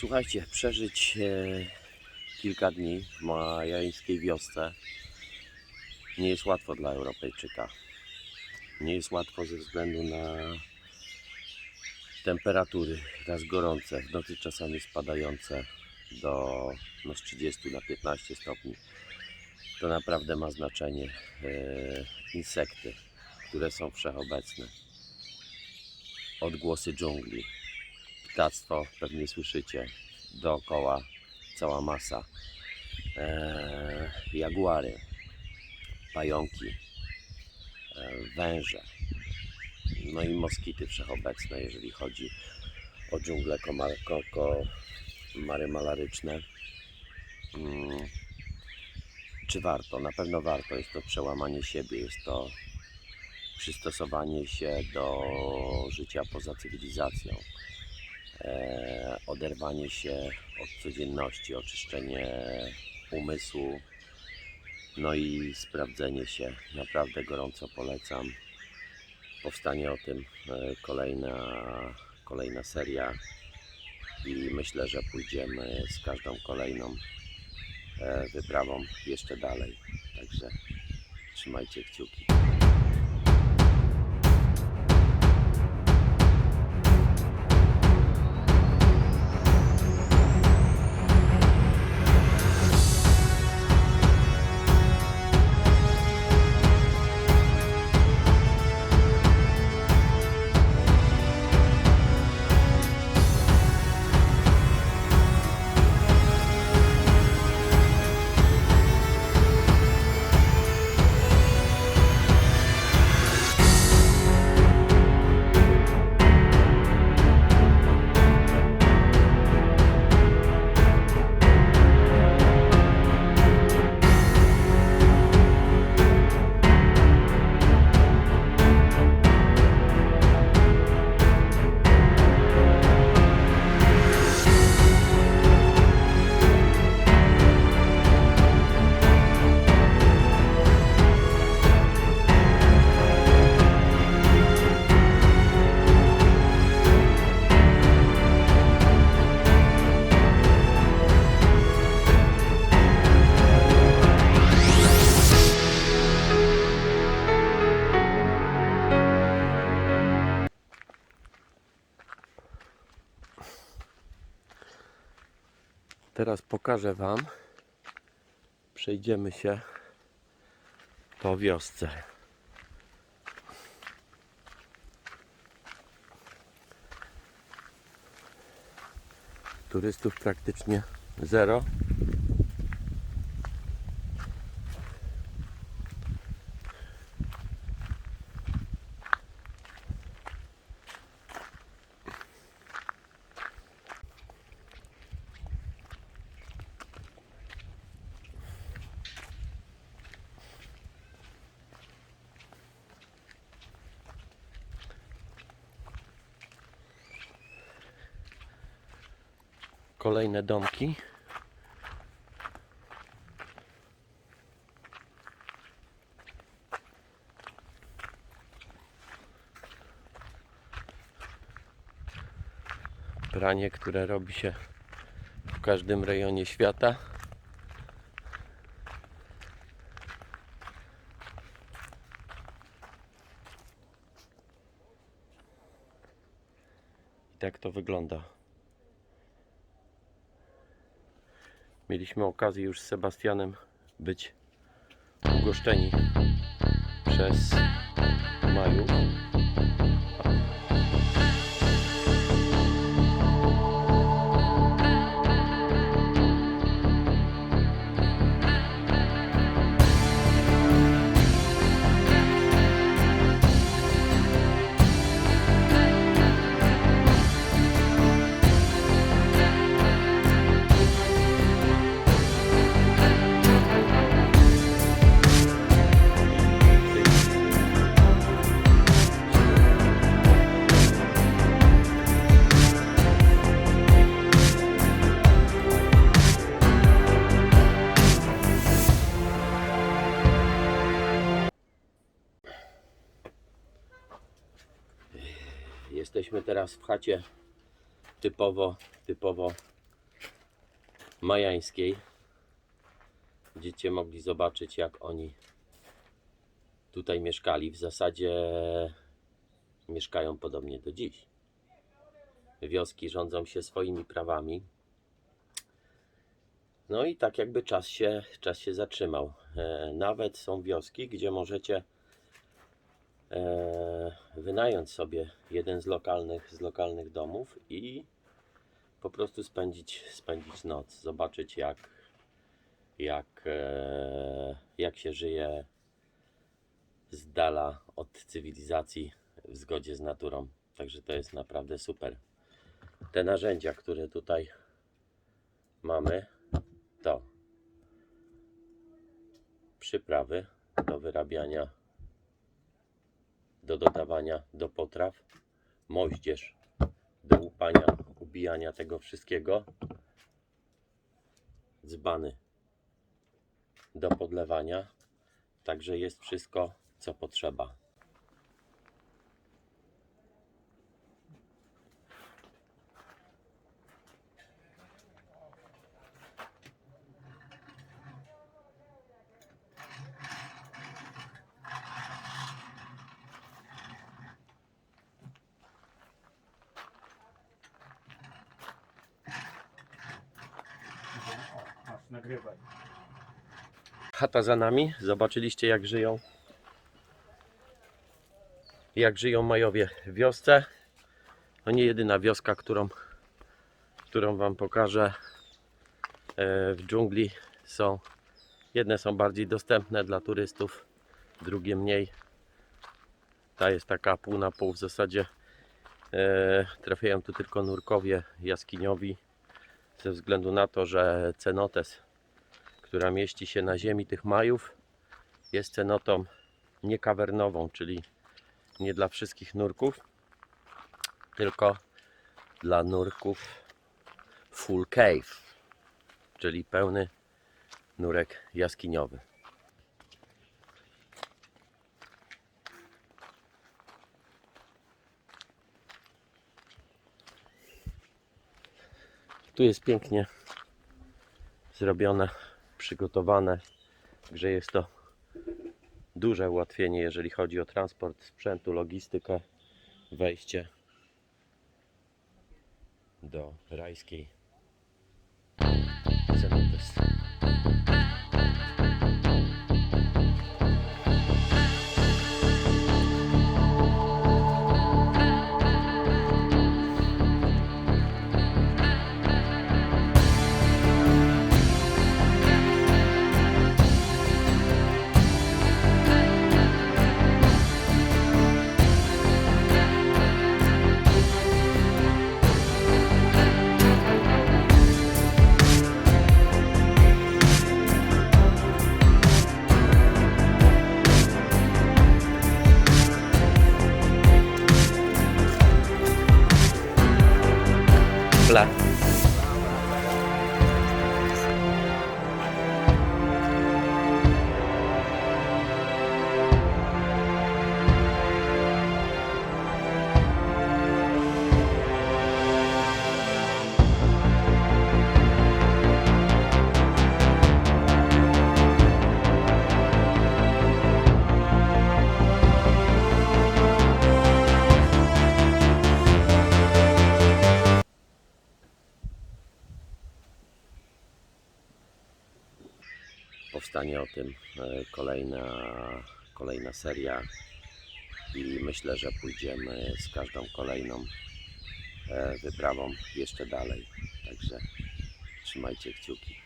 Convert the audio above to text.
Słuchajcie, przeżyć e, kilka dni w majańskiej wiosce nie jest łatwo dla Europejczyka. Nie jest łatwo ze względu na temperatury raz gorące, w nocy czasami spadające do no, z 30 na 15 stopni. To naprawdę ma znaczenie. E, insekty, które są wszechobecne. Odgłosy dżungli. Ptactwo pewnie słyszycie. Dookoła cała masa. E, jaguary, pająki, e, węże. No i moskity wszechobecne, jeżeli chodzi o dżungle komar, ko, ko, mary malaryczne. Mm, czy warto? Na pewno warto. Jest to przełamanie siebie, jest to przystosowanie się do życia poza cywilizacją, oderwanie się od codzienności, oczyszczenie umysłu, no i sprawdzenie się. Naprawdę gorąco polecam. Powstanie o tym e, kolejna, kolejna seria i myślę, że pójdziemy z każdą kolejną e, wyprawą jeszcze dalej. Także trzymajcie kciuki. Teraz pokażę Wam. Przejdziemy się po wiosce. Turystów praktycznie zero. Kolejne domki. Pranie, które robi się w każdym rejonie świata. I tak to wygląda. Mieliśmy okazję już z Sebastianem być ugoszczeni przez Maju. Jesteśmy teraz w chacie typowo, typowo Majańskiej. Będziecie mogli zobaczyć, jak oni tutaj mieszkali. W zasadzie mieszkają podobnie do dziś. Wioski rządzą się swoimi prawami. No i tak jakby czas się, czas się zatrzymał. E, nawet są wioski, gdzie możecie wynająć sobie jeden z lokalnych, z lokalnych domów i po prostu spędzić, spędzić noc, zobaczyć jak, jak, e, jak się żyje z dala od cywilizacji w zgodzie z naturą. Także to jest naprawdę super. Te narzędzia, które tutaj mamy, to przyprawy do wyrabiania, do dodawania do potraw, moździerz do łupania, ubijania tego wszystkiego, dzbany do podlewania, także jest wszystko co potrzeba. Nagrywaj. Chata za nami. Zobaczyliście jak żyją. Jak żyją Majowie w wiosce. No nie jedyna wioska, którą, którą Wam pokażę e, w dżungli. Są jedne są bardziej dostępne dla turystów, drugie mniej. Ta jest taka pół na pół w zasadzie. E, trafiają tu tylko nurkowie jaskiniowi ze względu na to, że cenotes która mieści się na ziemi tych majów, jest cenotą niekawernową, czyli nie dla wszystkich nurków, tylko dla nurków full cave, czyli pełny nurek jaskiniowy. Tu jest pięknie zrobione przygotowane. Także jest to duże ułatwienie, jeżeli chodzi o transport sprzętu, logistykę, wejście do rajskiej cenotes. Ple. Powstanie o tym e, kolejna, kolejna seria i myślę, że pójdziemy z każdą kolejną e, wyprawą jeszcze dalej. Także trzymajcie kciuki.